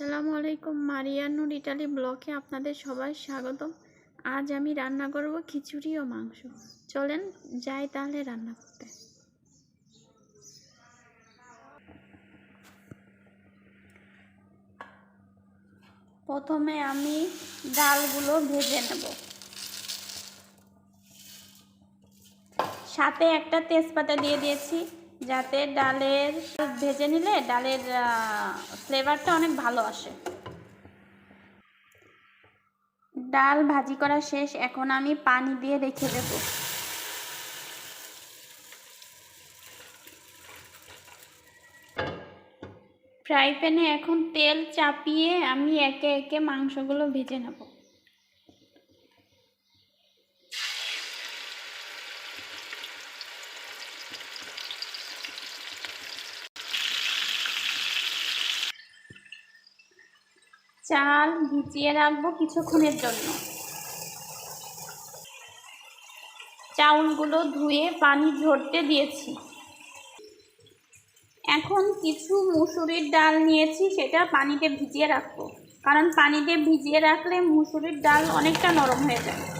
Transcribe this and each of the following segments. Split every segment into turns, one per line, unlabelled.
আসসালামু আলাইকুম মারিয়ানুর ইটালি ব্লকে আপনাদের সবাই স্বাগতম। আজ আমি রান্না করব খিচুড়ি ও মাংস। চলেন যাই তাহলে রান্না করতে। প্রথমে আমি ডালগুলো ভেজে নেব। সাথে একটা তেজপাতা দিয়ে দিয়েছি। যাতে ডালের ভেজে নিলে ডালের ফ্লেভারটা অনেক ভালো আসে। ডাল ভাজি করা শেষ, এখন আমি পানি দিয়ে রেখে দেব। ফ্রাই প্যানে এখন তেল চাপিয়ে আমি একে একে মাংসগুলো ভেজে নেব। চাল ভিজিয়ে রাখব কিছুক্ষণের জন্য। চাউলগুলো ধুয়ে পানি ঝরতে দিয়েছি। এখন কিছু মুসুরির ডাল নিয়েছি, সেটা পানিতে ভিজিয়ে রাখব। কারণ পানিতে ভিজিয়ে রাখলে মুসুরির ডাল অনেকটা নরম হয়ে যায়।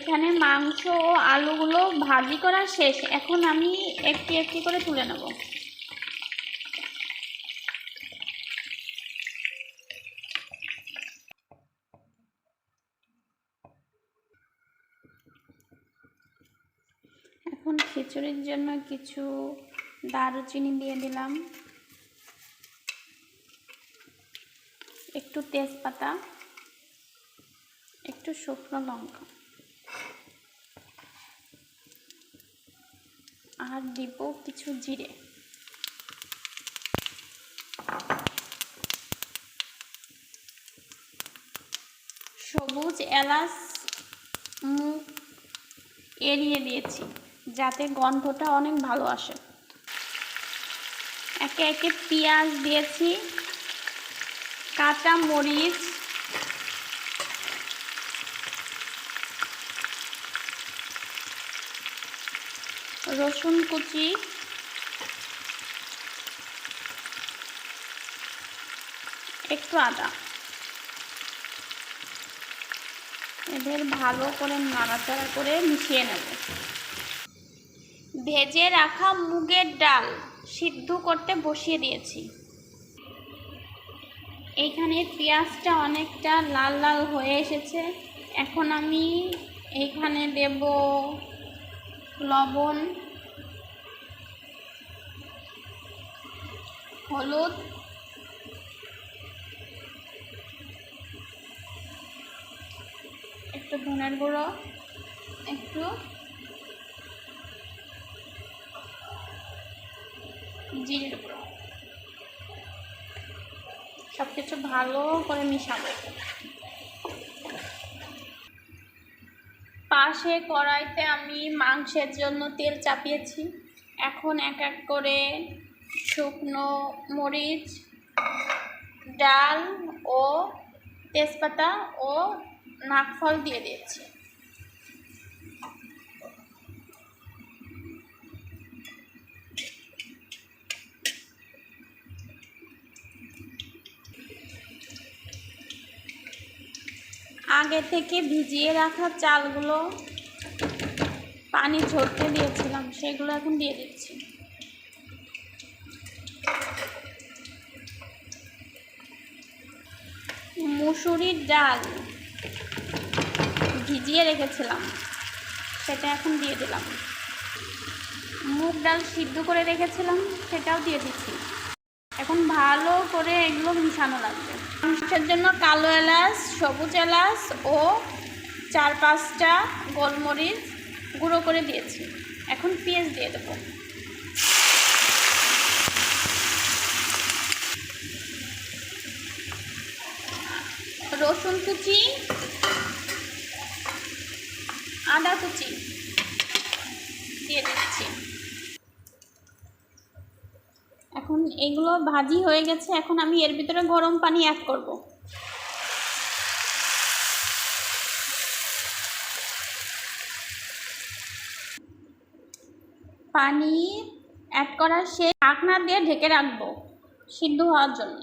এখানে মাংস ও আলুগুলো ভাজি করা শেষ। এখন আমি একটি একটি করে তুলে নেব। এখন খিচুড়ির জন্য কিছু দারুচিনি দিয়ে দিলাম। একটু তেজপাতা, একটু শুকনো লঙ্কা। আর দিব কিছু জিরে। সবুজ এলাচ মুখ এড়িয়ে দিয়েছি, যাতে গন্ধটা অনেক ভালো আসে। একে একে পেঁয়াজ দিয়েছি, কাঁচা মরিচ রসুন কুচি। একটু আদা। এদের ভালো করে নাড়াচাড়া করে মিশিয়ে নেব। ভেজে রাখা মুগের ডাল সিদ্ধ করতে বসিয়ে দিয়েছি। এইখানে পেঁয়াজটা অনেকটা লাল লাল হয়ে এসেছে। এখন আমি এইখানে দেব লবণ হলুদ একটু ধনের গুঁড়ো একটু জিরের গুঁড়ো। সব কিছু ভালো করে মিশাবো। পাশে কড়াইতে আমি মাংসের জন্য তেল চাপিয়েছি। এখন এক এক করে শুকনো মরিচ, ডাল ও তেজপাতা ও নাকফল দিয়ে দিয়েছি। আগে থেকে ভিজিয়ে রাখা চালগুলো পানি ঝরতে দিয়েছিলাম, সেগুলো এখন দিয়ে দিচ্ছি। মুসুরির ডাল ভিজিয়ে রেখেছিলাম, সেটা এখন দিয়ে দিলাম। মুগ ডাল সিদ্ধ করে রেখেছিলাম, সেটাও দিয়ে দিচ্ছি। এখন ভালো করে এগুলো মিশানো লাগবে। মাংসের জন্য কালো এলাচ, সবুজ এলাচ ও চার পাঁচটা গোলমরিচ গুঁড়ো করে দিয়েছি। এখন পেঁয়াজ দিয়ে দেবো। রসুন কুচি, আদা কুচি দিয়ে দিচ্ছি এখন এগুলো ভাজি হয়ে গেছে, এখন আমি এর ভিতরে গরম পানি অ্যাড করব। পানি অ্যাড করার সে ঢাকনা দিয়ে ঢেকে রাখব সিদ্ধ হওয়ার জন্য।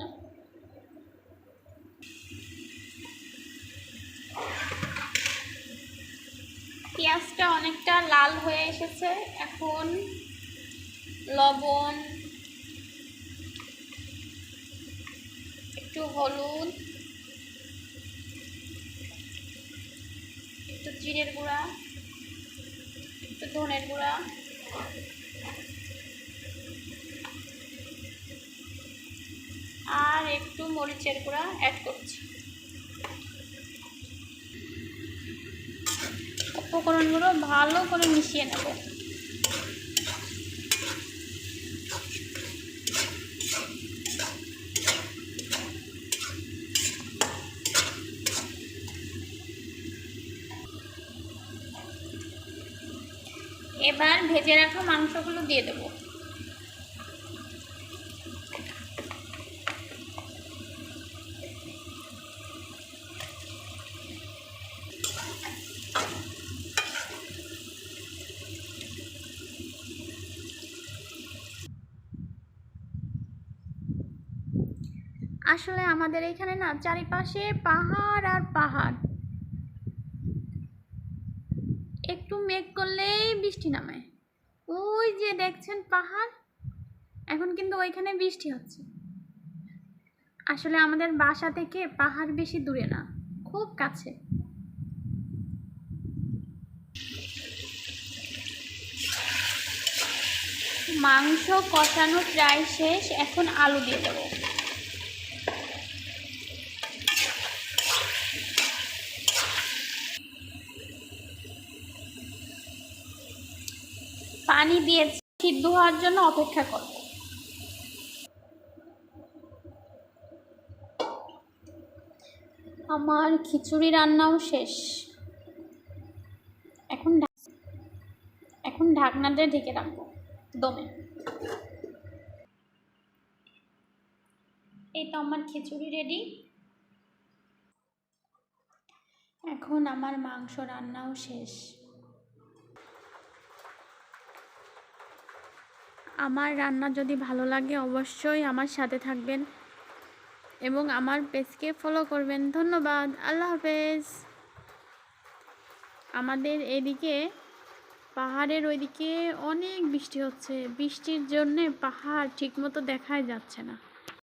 পেঁয়াজটা অনেকটা লাল হয়ে এসেছে, এখন লবণ একটু হলুদ, একটু জিরের গুঁড়া, একটু ধনের গুঁড়া, আর একটু মরিচের গুঁড়া অ্যাড করছি। উপকরণগুলো ভালো করে মিশিয়ে নেব। এবার ভেজে রাখা মাংসগুলো দিয়ে দেবো। আসলে আমাদের এখানে না চারিপাশে পাহাড় আর পাহাড় একটু মেঘ করলেই বৃষ্টি নামে। ওই যে দেখছেন পাহাড়, এখন কিন্তু ওইখানে বৃষ্টি হচ্ছে। আসলে আমাদের বাসা থেকে পাহাড় বেশি দূরে না, খুব কাছে। মাংস কষানো প্রায় শেষ, এখন আলু দিয়ে দেবো। পানি দিয়ে সিদ্ধ হওয়ার জন্য অপেক্ষা করব। আমার খিচুড়ি রান্নাও শেষ। এখন এখন ঢাকনা দিয়ে ঢেকে রাখব দমে। এই তো আমার খিচুড়ি রেডি এখন আমার মাংস রান্নাও শেষ। আমার রান্না যদি ভালো লাগে অবশ্যই আমার সাথে থাকবেন এবং আমার পেজকে ফলো করবেন। ধন্যবাদ। আল্লাহ হাফেজ। আমাদের এদিকে পাহাড়ের ওইদিকে অনেক বৃষ্টি হচ্ছে। বৃষ্টির জন্যে পাহাড় ঠিকমতো দেখাই যাচ্ছে না।